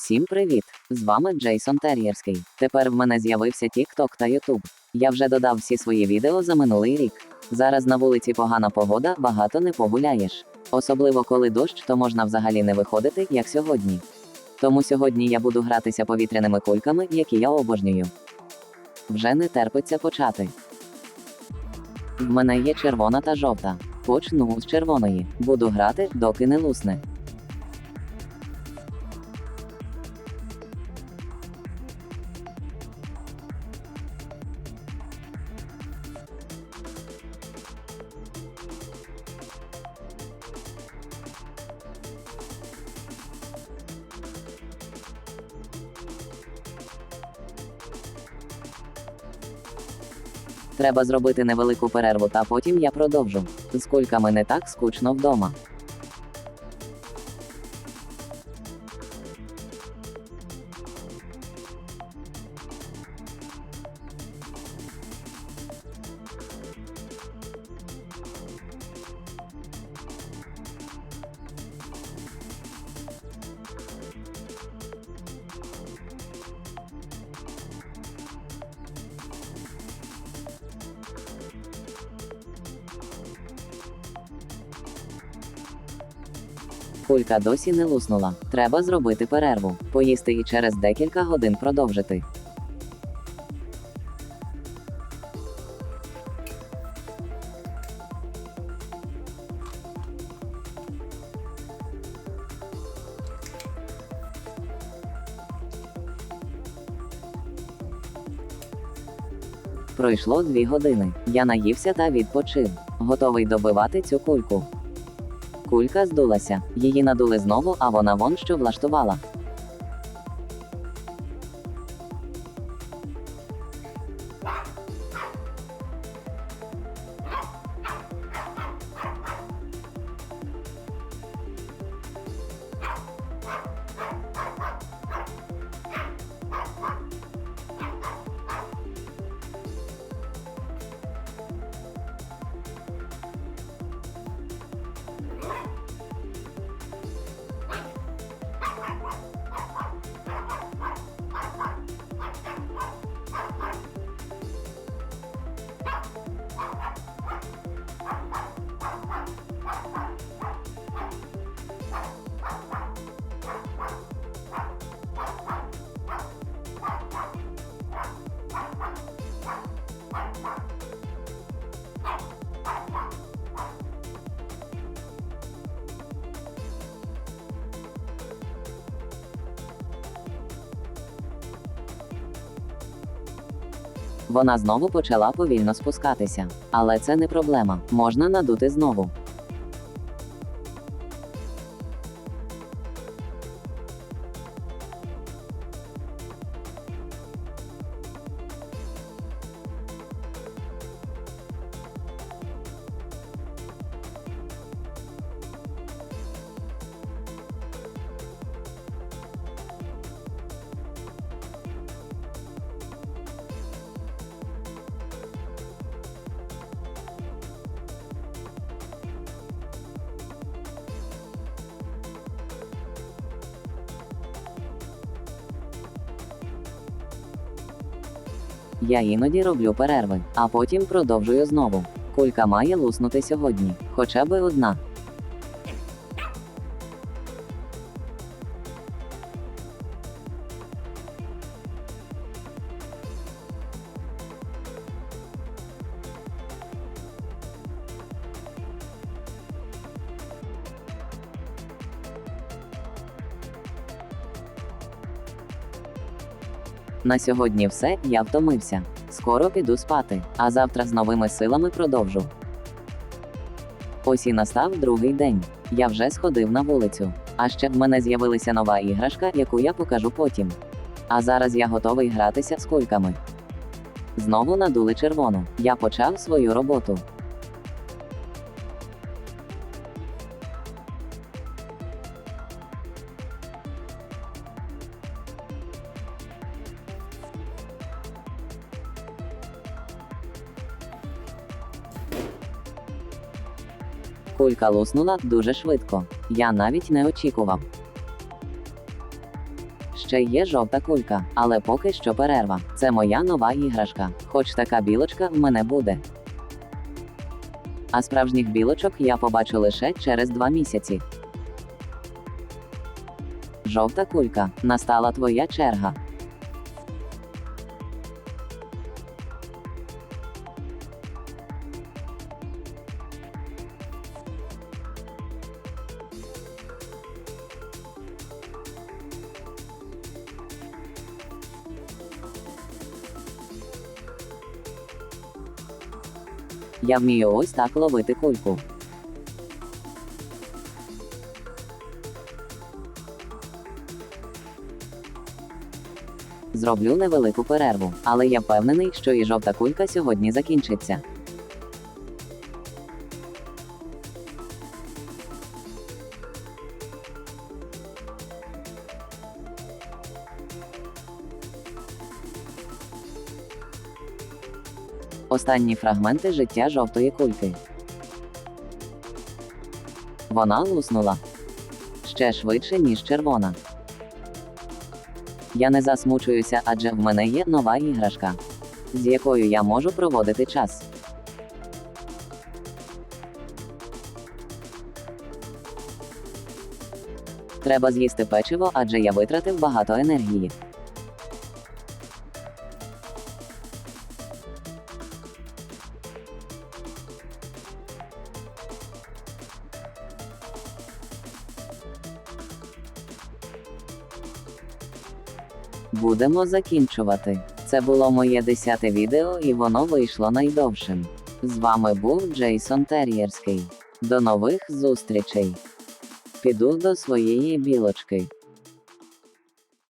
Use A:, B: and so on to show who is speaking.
A: Всім привіт! З вами Джейсон Тер'єрський. Тепер в мене з'явився TikTok та YouTube. Я вже додав всі свої відео за минулий рік. Зараз на вулиці погана погода, багато не погуляєш. Особливо коли дощ, то можна взагалі не виходити, як сьогодні. Тому сьогодні я буду гратися повітряними кульками, які я обожнюю. Вже не терпиться почати. В мене є червона та жовта. Почну з червоної. Буду грати, доки не лусне. Треба зробити невелику перерву, та потім я продовжу. З мене не так скучно вдома. Кулька досі не луснула. Треба зробити перерву, поїсти і через декілька годин продовжити. Пройшло дві години. Я наївся та відпочив. Готовий добивати цю кульку. Кулька здулася. Її надули знову, а вона вон що влаштувала. Вона знову почала повільно спускатися. Але це не проблема. Можна надути знову. Я іноді роблю перерви, а потім продовжую знову. Кулька має луснути сьогодні, хоча би одна. На сьогодні все, я втомився. Скоро піду спати, а завтра з новими силами продовжу. Ось і настав другий день. Я вже сходив на вулицю. А ще в мене з'явилася нова іграшка, яку я покажу потім. А зараз я готовий гратися з кульками. Знову надули червону. Я почав свою роботу. Кулька луснула дуже швидко. Я навіть не очікував. Ще є жовта кулька, але поки що перерва. Це моя нова іграшка. Хоч така білочка в мене буде. А справжніх білочок я побачу лише через два місяці. Жовта кулька, настала твоя черга. Я вмію ось так ловити кульку. Зроблю невелику перерву, але я впевнений, що і жовта кулька сьогодні закінчиться. Останні фрагменти життя жовтої кульки. Вона луснула ще швидше, ніж червона. Я не засмучуюся, адже в мене є нова іграшка, з якою я можу проводити час. Треба з'їсти печиво, адже я витратив багато енергії. Будемо закінчувати. Це було моє десяте відео і воно вийшло найдовшим. З вами був Джейсон Тер'єрський. До нових зустрічей. Піду до своєї білочки.